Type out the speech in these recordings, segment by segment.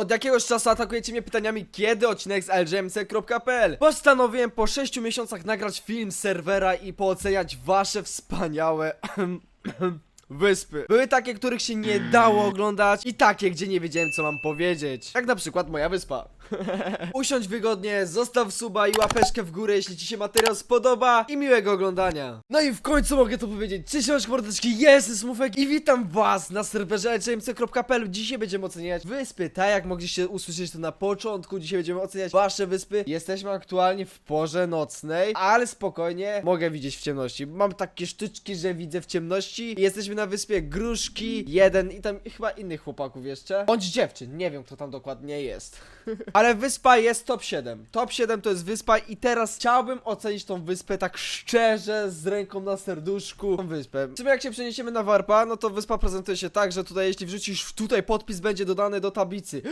Od jakiegoś czasu atakujecie mnie pytaniami, kiedy odcinek z lgmc.pl Postanowiłem po 6 miesiącach nagrać film serwera i pooceniać wasze wspaniałe wyspy. Były takie, których się nie dało oglądać i takie, gdzie nie wiedziałem co mam powiedzieć. Jak na przykład moja wyspa. Usiądź wygodnie, zostaw suba i łapeczkę w górę, jeśli ci się materiał spodoba i miłego oglądania. No i w końcu mogę to powiedzieć. Cześć, mordeczki, jest Smufek i witam was na serwerze lgmc.pl. Dzisiaj będziemy oceniać wyspy, tak jak mogliście usłyszeć to na początku. Dzisiaj będziemy oceniać wasze wyspy. Jesteśmy aktualnie w porze nocnej, ale spokojnie, mogę widzieć w ciemności. Mam takie sztyczki, że widzę w ciemności. Jesteśmy na wyspie Gruszki 1 i tam chyba innych chłopaków jeszcze. Bądź dziewczyn, nie wiem kto tam dokładnie jest. Ale wyspa jest top 7. Top 7 to jest wyspa i teraz chciałbym ocenić tą wyspę tak szczerze, z ręką na serduszku. Tą wyspę. W sumie jak się przeniesiemy na warpa, no to wyspa prezentuje się tak, że tutaj jeśli wrzucisz tutaj podpis będzie dodany do tablicy.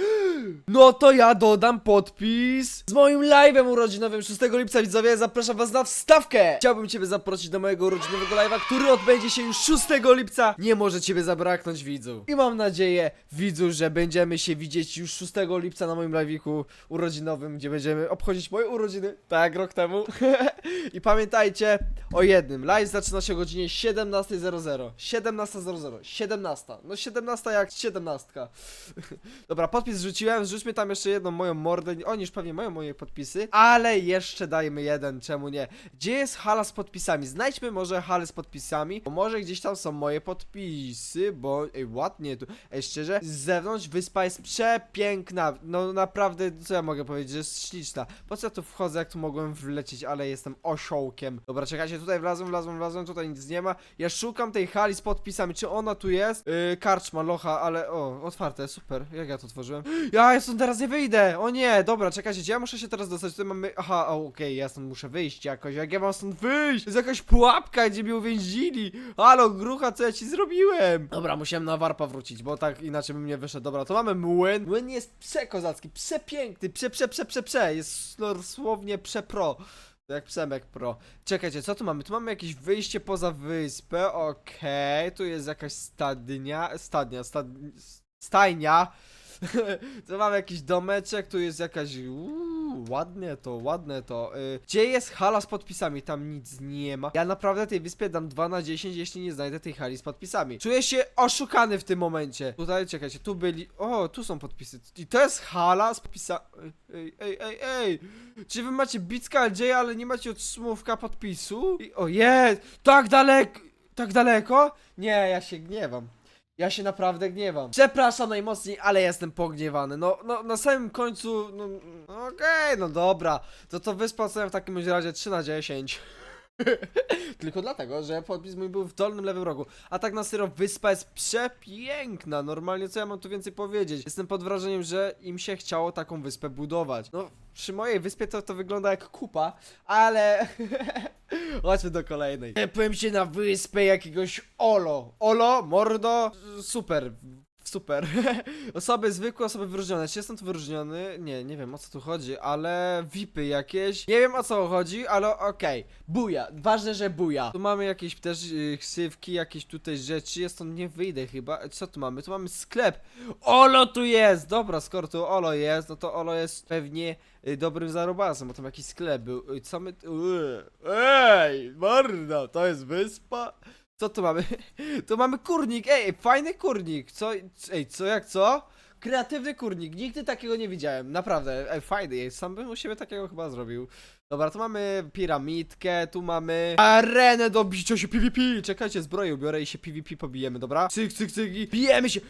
No to ja dodam podpis z moim live'em urodzinowym 6 lipca widzowie, zapraszam was na wstawkę! Chciałbym ciebie zaprosić do mojego urodzinowego live'a, który odbędzie się już 6 lipca. Nie może ciebie zabraknąć widzu. I mam nadzieję widzu, że będziemy się widzieć już 6 lipca na moim live'iku urodzinowym, gdzie będziemy obchodzić moje urodziny, tak rok temu. I pamiętajcie o jednym, live zaczyna się o godzinie 17.00 17.00, 17, no 17 jak 17 Dobra, podpis rzuciłem, rzućmy tam jeszcze jedną moją mordę. Oni już pewnie mają moje podpisy, ale jeszcze dajmy jeden, czemu nie? Gdzie jest hala z podpisami? Znajdźmy może halę z podpisami, bo może gdzieś tam są moje podpisy, bo ej, ładnie tu. Ej, szczerze, z zewnątrz wyspa jest przepiękna. No naprawdę, co ja mogę powiedzieć, że jest śliczna. Po co ja tu wchodzę, jak tu mogłem wlecieć, ale jestem osiołkiem. Dobra, czekajcie, tutaj wlazłem, wlazłem, wlazłem, tutaj nic nie ma. Ja szukam tej hali z podpisami, czy ona tu jest? Yy, karczma, locha, ale o, otwarte, super. Jak ja to otworzyłem? Ja stąd teraz nie wyjdę! O nie, dobra, czekajcie, ja muszę się teraz dostać? Tutaj mamy. Aha, okej, ja stąd muszę wyjść jakoś. Jak ja mam stąd wyjść? Jest jakaś pułapka, gdzie mnie uwięzili. Halo, grucha, co ja ci zrobiłem? Dobra, musiałem na warpa wrócić, bo tak inaczej bym nie wyszedł. Dobra, to mamy młyn. Młyn jest przekozacki, przepiękny, prze, prze, prze, prze, prze. Jest dosłownie przepro. Jak Przemek Pro. Czekajcie, co tu mamy? Tu mamy jakieś wyjście poza wyspę, okej. Tu jest jakaś stadnia, stadnia, stad... stajnia. tu mamy jakiś domeczek, tu jest jakaś... Uuu, ładnie to, ładne to. Y, gdzie jest hala z podpisami? Tam nic nie ma. Ja naprawdę tej wyspie dam 2 na 10, jeśli nie znajdę tej hali z podpisami. Czuję się oszukany w tym momencie. Tutaj, czekajcie, tu byli... O, tu są podpisy. I to jest hala z podpisami... Ej, ej, ej, ej! Czy wy macie Bicka LJ, ale nie macie odsłówka podpisu? I, o jest! Tak daleko! Tak daleko? Nie, ja się gniewam. Ja się naprawdę gniewam. Przepraszam najmocniej, ale jestem pogniewany. No, no na samym końcu, no, no okej, no dobra. To to sobie w takim razie 3 na 10. Tylko dlatego, że podpis mój był w dolnym lewym rogu. A tak na serio, wyspa jest przepiękna. Normalnie, co ja mam tu więcej powiedzieć? Jestem pod wrażeniem, że im się chciało taką wyspę budować. No, przy mojej wyspie to, to wygląda jak kupa, ale... Chodźmy do kolejnej. Powiem się na wyspę jakiegoś Olo. Olo, mordo, super. Super. osoby zwykłe, osoby wyróżnione. Czy jestem tu wyróżniony? Nie, nie wiem o co tu chodzi, ale VIPy jakieś. Nie wiem o co chodzi, ale okej. Buja. Ważne, że buja. Tu mamy jakieś też yy, ksywki, jakieś tutaj rzeczy. Ja stąd nie wyjdę chyba. Co tu mamy? Tu mamy sklep. Olo tu jest! Dobra, skoro tu Olo jest, no to Olo jest pewnie y, dobrym zarobasem, bo tam jakiś sklep był. Y, Co my... tu- Ej, mordo, to jest wyspa? Co tu mamy? Tu mamy kurnik, ej, fajny kurnik. Co, ej, co jak co? Kreatywny kurnik, nigdy takiego nie widziałem, naprawdę, ej, fajny jest, sam bym u siebie takiego chyba zrobił. Dobra, tu mamy piramidkę, tu mamy arenę do bicia się PvP. Czekajcie, zbroję biorę i się PvP pobijemy, dobra? Cyk, cyk, cyk i bijemy się.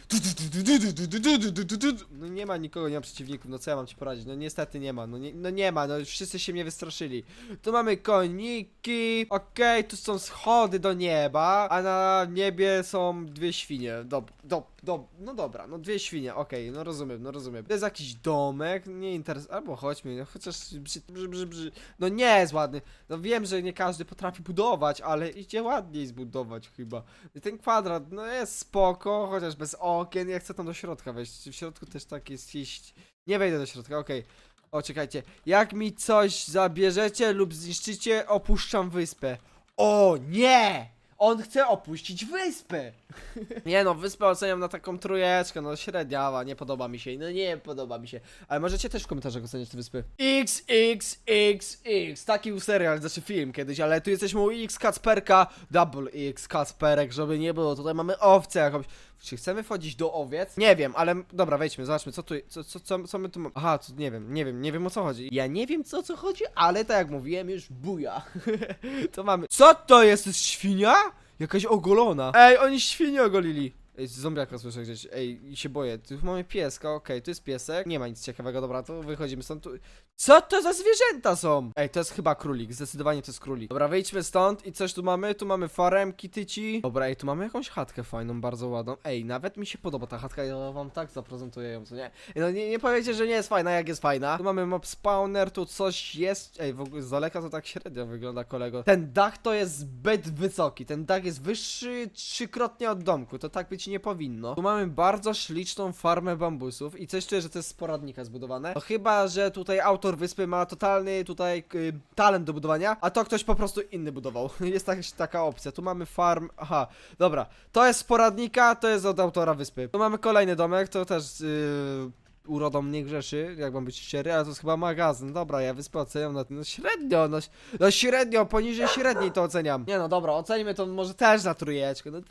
No nie ma nikogo, nie ma przeciwników, no co ja mam ci poradzić? No niestety nie ma, no nie, no nie ma, no wszyscy się mnie wystraszyli. Tu mamy koniki, okej, tu są schody do nieba, a na niebie są dwie świnie. Dob, dob, dob, no dobra, no dwie świnie, okej, no rozumiem, no rozumiem. To jest jakiś domek, nie interes... Albo chodźmy, no chociaż brzy, brzy, brzy, brzy. No nie jest ładny. No wiem, że nie każdy potrafi budować, ale idzie ładniej zbudować chyba. I ten kwadrat, no jest spoko, chociaż bez okien, ja chcę tam do środka wejść. W środku też tak jest iść. Nie wejdę do środka, okej. O, czekajcie. Jak mi coś zabierzecie lub zniszczycie, opuszczam wyspę. O, nie! On chce opuścić wyspę. nie no, wyspę oceniam na taką trójeczkę, no średniawa, nie podoba mi się, no nie podoba mi się. Ale możecie też w komentarzach oceniać te wyspy. XXXX, taki serial, znaczy film kiedyś, ale tu jesteśmy u X Kacperka, double X Kacperek, żeby nie było, tutaj mamy owce jakąś. Czy chcemy wchodzić do owiec? Nie wiem, ale dobra, wejdźmy, zobaczmy, co tu, co, co, co, co my tu mamy. Aha, tu nie wiem, nie wiem, nie wiem o co chodzi. Ja nie wiem co co chodzi, ale tak jak mówiłem, już buja. to mamy. Co to jest? To jest świnia? Jakaś ogolona. Ej, oni świnię ogolili. Ej, zombiaka słyszę gdzieś. Ej, się boję. Tu mamy pieska, okej, tu jest piesek. Nie ma nic ciekawego, dobra, to wychodzimy stąd. Tu... Co to za zwierzęta są? Ej, to jest chyba królik, zdecydowanie to jest królik. Dobra, wyjdźmy stąd i coś tu mamy. Tu mamy faremki, tyci. Dobra, ej, tu mamy jakąś chatkę fajną, bardzo ładną. Ej, nawet mi się podoba ta chatka, ja wam tak zaprezentuję ją, co nie? Ej, no nie, nie powiecie, że nie jest fajna, jak jest fajna. Tu mamy mob spawner, tu coś jest. Ej, w ogóle z daleka to tak średnio wygląda, kolego. Ten dach to jest zbyt wysoki. Ten dach jest wyższy trzykrotnie od domku. To tak być nie powinno. Tu mamy bardzo śliczną farmę bambusów i coś czuję, że to jest z poradnika zbudowane. No chyba, że tutaj autor wyspy ma totalny tutaj y, talent do budowania, a to ktoś po prostu inny budował. Jest tak, taka opcja. Tu mamy farm. Aha, dobra. To jest z poradnika, to jest od autora wyspy. Tu mamy kolejny domek, to też. Yy urodą nie grzeszy, jak mam być szczery, ale to jest chyba magazyn. Dobra, ja wyspę oceniam na no średnio, no, no średnio, poniżej średniej to oceniam. Nie no, dobra, ocenimy to może też na trójeczkę, no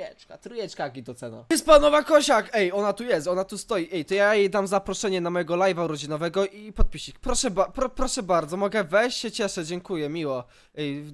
trójeczka, trójeczka, jaki to cena. Wyspa Nowa Kosiak! Ej, ona tu jest, ona tu stoi. Ej, to ja jej dam zaproszenie na mojego live'a urodzinowego i podpisik. Proszę, ba pro, proszę bardzo, mogę wejść? Się cieszę, dziękuję, miło. Ej,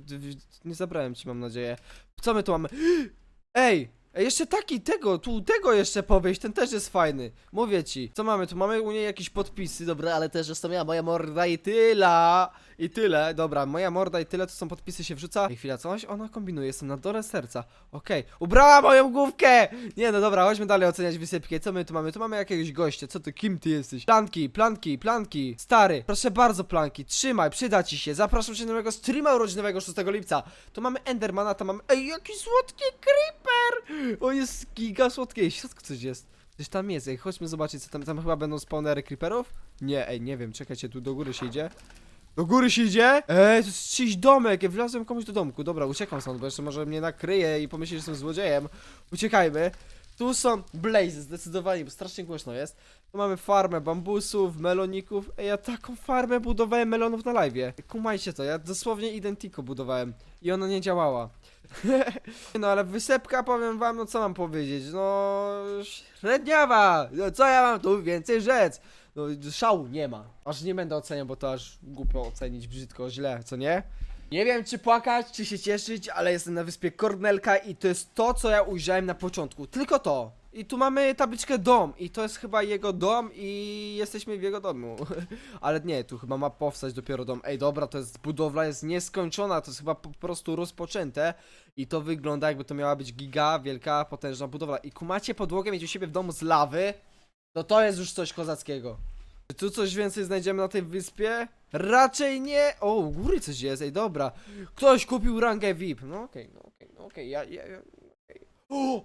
nie zabrałem ci, mam nadzieję. Co my tu mamy? Ej! Ej, jeszcze taki, tego, tu, tego jeszcze powieść, ten też jest fajny. Mówię ci. Co mamy tu? Mamy u niej jakieś podpisy, dobra, ale też jest to miała moja morda i tyle. I tyle, dobra, moja morda i tyle, to są podpisy, się wrzuca. Ej, chwila, coś ona kombinuje, jestem na dole serca. Okej, ubrała moją główkę! Nie, no dobra, chodźmy dalej oceniać wysypkę. Co my tu mamy? Tu mamy jakiegoś gościa, co ty, kim ty jesteś? Planki, planki, planki. Stary, proszę bardzo, planki, trzymaj, przyda ci się. Zapraszam cię na mojego streama urodzinowego 6 lipca. Tu mamy Endermana, tam mamy... Ej, jaki słodki creeper! On jest giga słodki, w środku coś jest. Coś tam jest, ej, chodźmy zobaczyć, co tam, tam chyba będą spawnery creeperów? Nie, ej, nie wiem, czekajcie, tu do góry się idzie. Do góry się idzie? Ej, to jest czyjś domek, ja wlazłem komuś do domku. Dobra, uciekam stąd, bo jeszcze może mnie nakryje i pomyśli, że jestem złodziejem. Uciekajmy. Tu są blazy, zdecydowanie, bo strasznie głośno jest. Tu mamy farmę bambusów, meloników. Ej, ja taką farmę budowałem melonów na live. Kumajcie to, ja dosłownie identiko budowałem. I ona nie działała. no ale wysepka, powiem wam, no co mam powiedzieć, no... Średniawa! No co ja mam tu więcej rzec? No szału nie ma. Aż nie będę oceniał, bo to aż głupio ocenić brzydko, źle, co nie? Nie wiem czy płakać, czy się cieszyć, ale jestem na wyspie Kornelka i to jest to, co ja ujrzałem na początku. Tylko to. I tu mamy tabliczkę dom i to jest chyba jego dom i jesteśmy w jego domu. Ale nie, tu chyba ma powstać dopiero dom. Ej, dobra, to jest budowla jest nieskończona, to jest chyba po prostu rozpoczęte i to wygląda jakby to miała być giga, wielka, potężna budowla. I kumacie podłogę mieć u siebie w domu z lawy, no to jest już coś kozackiego. Czy tu coś więcej znajdziemy na tej wyspie? Raczej nie. O, u góry coś jest, ej, dobra. Ktoś kupił rangę VIP. No okej, no okej, no okej, ja, ja, ja.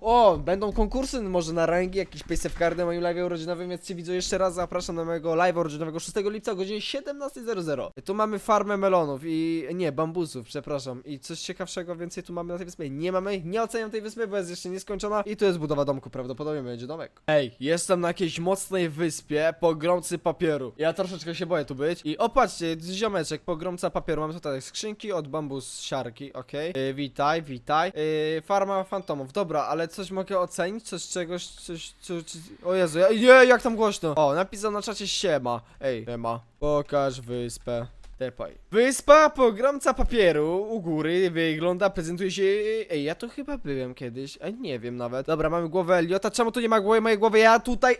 O, będą konkursy może na rangi, jakieś paysafe cardy na moim live urodzinowym, więc cię widzę jeszcze raz, zapraszam na mojego live urodzinowego 6 lipca o godzinie 17.00. Tu mamy farmę melonów i, nie, bambusów, przepraszam. I coś ciekawszego więcej tu mamy na tej wyspie. Nie mamy, nie oceniam tej wyspy, bo jest jeszcze nieskończona i tu jest budowa domku, prawdopodobnie będzie domek. Ej, jestem na jakiejś mocnej wyspie, pogromcy papieru. Ja troszeczkę się boję tu być i opatrzcie, ziomeczek, pogromca papieru, mamy tutaj skrzynki od bambus siarki, okej. Yy, witaj, witaj. Yy, farma fantomów, dobra, ale coś mogę ocenić? Coś, czegoś, coś, coś, coś... O Jezu, ja, nie, jak tam głośno. O, napisał na czacie siema. Ej, siema. Pokaż wyspę. Tepaj. Wyspa pogromca papieru u góry wygląda, prezentuje się. Ej, ja tu chyba byłem kiedyś. Ej, nie wiem nawet. Dobra, mamy głowę Eliota. Czemu tu nie ma głowy mojej głowy? Ja tutaj.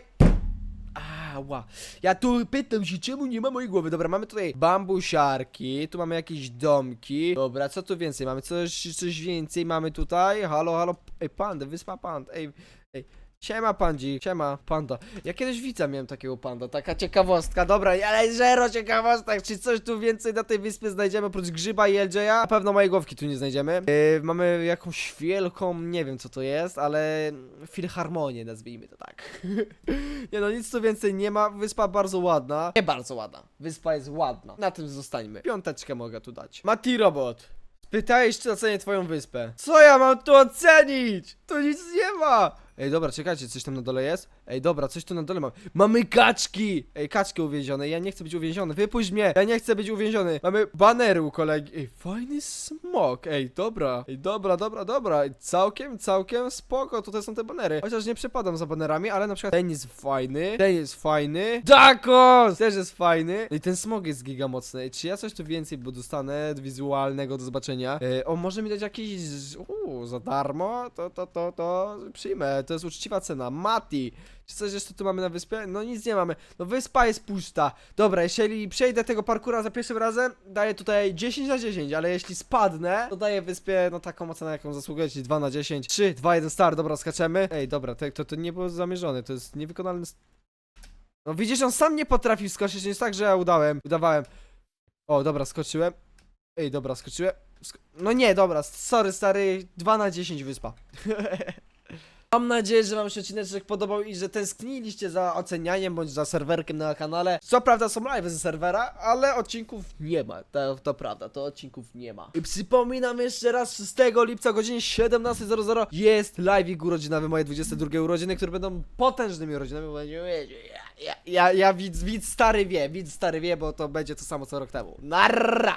Ała. Ja tu pytam się, czemu nie ma mojej głowy? Dobra, mamy tutaj bambusiarki, tu mamy jakieś domki. Dobra, co tu więcej? Mamy coś, coś więcej, mamy tutaj. Halo, halo. Ej, panda, wyspa pand. Ej, ej. Siema pandzi, siema panda. Ja kiedyś widza miałem takiego panda, taka ciekawostka, dobra, ale zero ciekawostek, czy coś tu więcej na tej wyspie znajdziemy oprócz grzyba i LJ-a? Na pewno mojej głowki tu nie znajdziemy. Yy, mamy jakąś wielką, nie wiem co to jest, ale filharmonię nazwijmy to tak. nie no, nic tu więcej nie ma, wyspa bardzo ładna. Nie bardzo ładna, wyspa jest ładna, na tym zostańmy. Piąteczkę mogę tu dać. Mati Robot. Pytałeś, czy ocenię twoją wyspę. Co ja mam tu ocenić? Tu nic nie ma. Ej, dobra, czekajcie, coś tam na dole jest? Ej, dobra, coś tu na dole mamy. Mamy kaczki! Ej, kaczki uwięzione, ja nie chcę być uwięziony, wypuść mnie! Ja nie chcę być uwięziony. Mamy banery u kolegi. Ej, fajny smok. Ej, dobra. Ej, dobra, dobra, dobra. Ej, Całkiem, całkiem spoko, tutaj są te banery. Chociaż nie przepadam za banerami, ale na przykład ten jest fajny, ten jest fajny. Dakos! Też jest fajny. No i ten smog jest giga mocny. Ej, Czy ja coś tu więcej bo dostanę wizualnego do zobaczenia? Ej, o, może mi dać jakiś... Uuu, za darmo? To, to, to, to przyjmę. To jest uczciwa cena. Mati! Czy coś jeszcze tu mamy na wyspie? No nic nie mamy. No wyspa jest pusta. Dobra, jeśli przejdę tego parkura za pierwszym razem, daję tutaj 10 na 10, ale jeśli spadnę, to daję wyspie no taką ocenę, jaką zasługuje, czyli 2 na 10. 3, 2, 1 star, dobra, skaczemy. Ej, dobra, to, to, to nie było zamierzone, to jest niewykonalny... No widzisz, on sam nie potrafił skoczyć, nie jest tak, że ja udałem, udawałem. O, dobra, skoczyłem. Ej, dobra, skoczyłem. Sk no nie, dobra, sorry stary, 2 na 10 wyspa. Mam nadzieję, że wam się odcineczek podobał i że tęskniliście za ocenianiem bądź za serwerkiem na kanale. Co prawda są live ze serwera, ale odcinków nie ma. To, to prawda, to odcinków nie ma. I przypominam jeszcze raz, 6 lipca o godzinie 17.00 jest live urodzinowy, moje 22 urodziny, które będą potężnymi urodzinami. bo Ja, ja, ja, ja widz, widz stary wie, widz stary wie, bo to będzie to samo co rok temu. Narra!